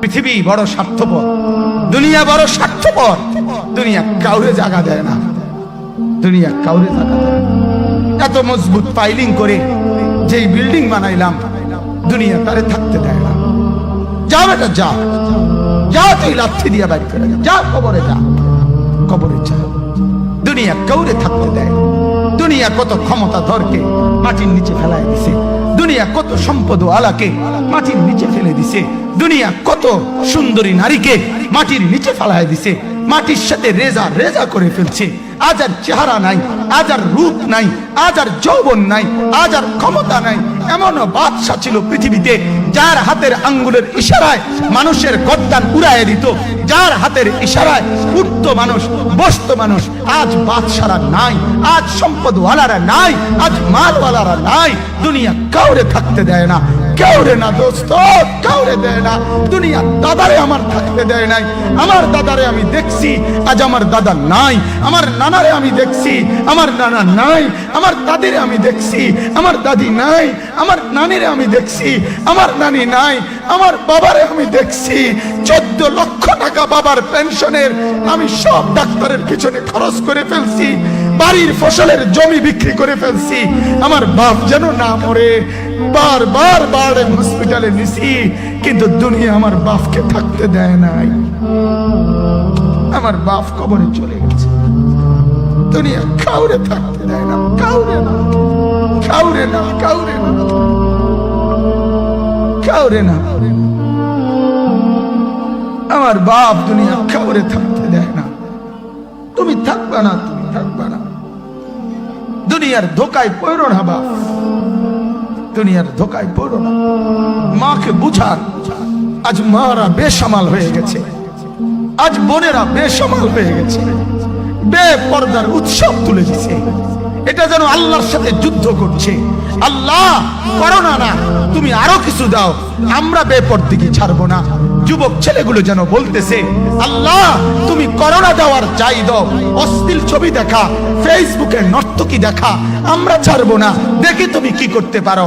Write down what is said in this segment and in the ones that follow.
পৃথিবী বড় স্বার্থপর, দুনিয়া বড় স্বার্থপর, দুনিয়া কাউরে জায়গা দেয় না। দুনিয়া কাউরে জায়গা দেয় এত মজবুত পাইলিং করে যেই বিল্ডিং বানাইলাম, দুনিয়া তারে থাকতে দেয় না। যা বেটা যা যা তুই লাথি দিয়া বাড়ি যা। যা, কবরে যা। কবরে যা। দুনিয়া কাউরে থাকতে দেয় না। দুনিয়া কত ক্ষমতা ধরকে মাটির নিচে ফেলায় দিছে। দুনিয়া কত সম্পদ আলাকে মাটির নিচে ফেলে দিছে। দুনিয়া কত সুন্দরী নারীকে মাটির নিচে ফেলায় দিছে। মাটির সাথে রেজা রেজা করে ফেলছে। আজ আর চেহারা নাই, আজ আর রূপ নাই, আজ আর যৌবন নাই, আজ আর ক্ষমতা নাই। এমনও বাদশা ছিল পৃথিবীতে, যার হাতের আঙ্গুলের ইশারায় মানুষের গদ্দান উড়ায় দিত। যার হাতের ইশারায় উঠত মানুষ, বসত মানুষ, আজ বাদশারা নাই, আজ সম্পদওয়ালারা নাই, আজ মালওয়ালারা নাই, দুনিয়া কাউরে থাকতে দেয় না। কাউরে না দোস্ত, কাউরে দেয় না। দুনিয়া দাদারে আমার থাকতে দেয় নাই। আমার দাদারে আমি দেখছি, আজ আমার দাদা নাই। আমার নানারে আমি দেখছি, আমার নানা নাই। আমার দাদিরে আমি দেখছি, আমার দাদি নাই। আমার নানিরে আমি দেখছি, আমার নানি নাই। আমার বাবারে আমি দেখছি। চোদ্দ লক্ষ টাকা বাবার পেনশনের আমি সব ডাক্তারের পিছনে খরচ করে ফেলছি। বাড়ির ফসলের জমি বিক্রি করে ফেলছি। আমার বাপ যেন না মরে, বারবার বার হসপিটালে নিছি, কিন্তু দুনিয়া আমার বাপকে থাকতে দেয় নাই। আমার বাপ কবরে চলে গেছে। দুনিয়া কাউরে থাকতে দেয় না, কাউরে না কাউরে না কাউরে না কাউরে না। আমার বাপ দুনিয়া কাউরে থাকতে দেয় না। তুমি থাকবা না না দুনিয়ার ধোকায় পড়ো না, বাপ। দুনিয়ার ধোকায় পড়ো না। মাকে বুঝান, আজ মারা বেসামাল হয়ে গেছে। আজ বোনেরা বেসামাল হয়ে গেছে। বেপর্দার উৎসব তুলে দিছে। এটা যেন আল্লাহর সাথে যুদ্ধ করছে। আল্লাহ করো না, তুমি আরও কিছু দাও। আমরা বেপর্দিকে ছাড়বো না। যুবক ছেলেগুলো যেন বলতেছে, আল্লাহ, তুমি করোনা দেওয়ার চাই দাও, অশ্লীল ছবি দেখা ফেসবুকে নর্তকি দেখা, আমরা ছাড়বো না, দেখি তুমি কি করতে পারো।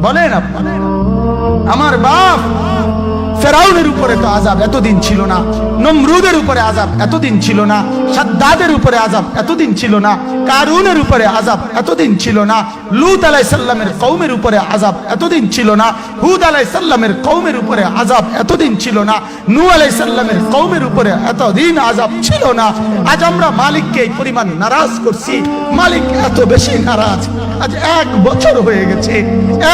বলেন আমার বাপ ফেরাউনের উপরে তো আজাব এতদিন ছিল না, নমরুদের উপরে আজাব এতদিন ছিল না, সাদ্দাদের উপরে আজাব এতদিন ছিল না, কারুনের উপরে আজাব এতদিন ছিল না, লুত আলাই সাল্লামের কৌমের উপরে আজাব এতদিন ছিল না, হুদ আলাই সাল্লামের কৌমের উপরে আজাব এতদিন ছিল না নু আলাই সাল্লামের কৌমের উপরে এতদিন আজাব ছিল না। আজ আমরা মালিককে এই পরিমাণ নারাজ করছি, মালিক এত বেশি নারাজ, আজ এক বছর হয়ে গেছে,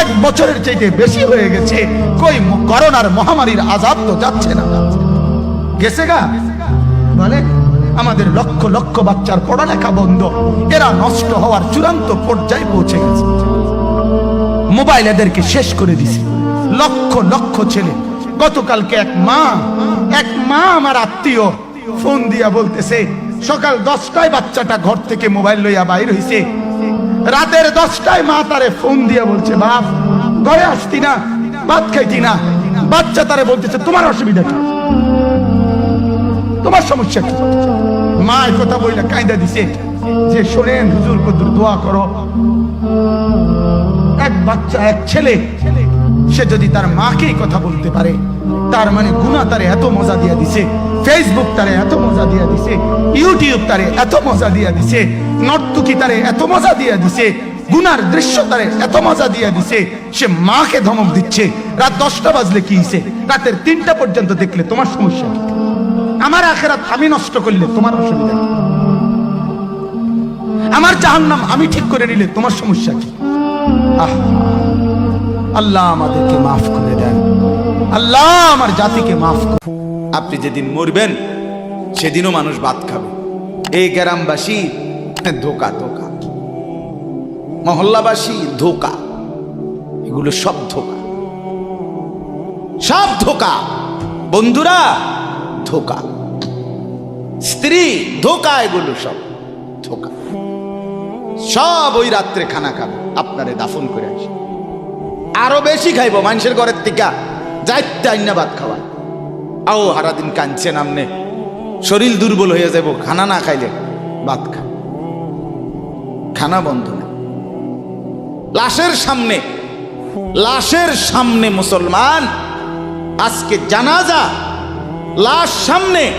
এক বছরের চাইতে বেশি হয়ে গেছে, কই করোনার করোনার মহামারীর আজাব তো যাচ্ছে না। গেছে গা? বলে, আমাদের লক্ষ লক্ষ বাচ্চার পড়ালেখা বন্ধ। এরা নষ্ট হওয়ার চূড়ান্ত পর্যায়ে পৌঁছে গেছে। মোবাইল এদেরকে শেষ করে দিছে। লক্ষ লক্ষ ছেলে। গতকালকে এক মা এক মা আমার আত্মীয় ফোন দিয়া বলতেছে, সকাল দশটায় বাচ্চাটা ঘর থেকে মোবাইল লইয়া বাইর হইছে। রাতের দশটায় মা তারে ফোন দিয়া বলছে, বাপ, ঘরে আসতি না, ভাত খাইতি না। বাচ্চা তারে বলতেছে, তোমার অসুবিধা কি? তোমার সমস্যা কি? মা কথা বইলা কায়দা দিছে যে, শোনেন হুজুর কদুর দোয়া করো। এক বাচ্চা, এক ছেলে, সে যদি তার মাকে কথা বলতে পারে, তার মানে গুণা তারে এত মজা দিয়া দিছে ফেসবুক তারে এত মজা দিয়া দিছে ইউটিউব তারে এত মজা দিয়া দিছে, নর্তুকি তারে এত মজা দিয়া দিছে গুনার দৃশ্য তারে এত মজা দিয়া দিছে, সে মাকে ধমক দিচ্ছে। রাত দশটা বাজলে কি হইছে? রাতের তিনটা পর্যন্ত দেখলে তোমার সমস্যা আমার আখেরাত আমি নষ্ট করলে তোমার অসুবিধা? আমার জাহান্নাম আমি ঠিক করে নিলে তোমার সমস্যা কি? আল্লাহ আমাদেরকে মাফ করে দেন। আল্লাহ আমার জাতিকে মাফ করে আপনি যেদিন মরবেন, সেদিনও মানুষ ভাত খাবে। এই গ্রামবাসী ধোকা ধোকা মহল্লাবাসী ধোকা। এগুলো সব ধোকা। সব ধোকা। বন্ধুরা, ধোকা। স্ত্রী, ধোকা, এগুলো সব ধোকা। সব ওই রাত্রে খানা খাবে। আপনারে দাফন করে আসে। আরও বেশি খাইব মানুষের ঘরের থেকে। যাইতে আইনা ভাত খাওয়ায় আও হারাদিন কাঁদছেন আমনে শরীর দুর্বল হয়ে যাব খানা না খাইলে ভাত খা খানা বন্ধ লাশের সামনে লাশের সামনে মুসলমান। আজকে জানাজা, লাশ সামনে,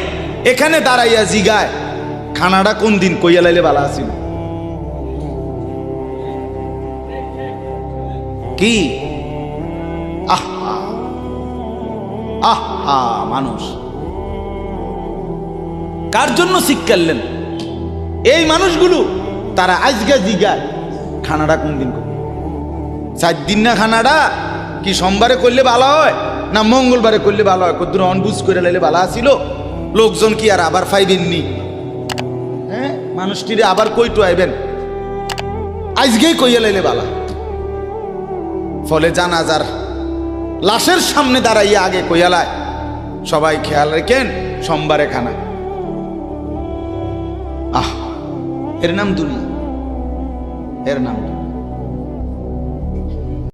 এখানে দাঁড়াইয়া জিগায়। খানাটা কোন দিন কইয়া লাইলে বালা আসিল কি? আহা। আহা, মানুষ। কার জন্য শিক্ষালেন এই মানুষগুলো, তারা আজকে জিগায়। খানাটা কোন দিন চার দিন না খানাটা কি সোমবারে করলে ভালো হয় না মঙ্গলবারে করলে ভালো হয়? কদ্দুর অনবুজ করে লাইলে ভালো আসিল লোকজন কি আর আবার পাইবেননি হ্যাঁ? মানুষটিরে আবার কইটু আইবেন? আজকেই কইয়া লাইলে ভালো ফলে জানাজার লাশের সামনে দাঁড়াইয়া আগে কইয়ালায় সবাই খেয়াল রেখেন সোমবারে খানা। আহ, এর নাম দুনিয়া। এর নাম দুনিয়া।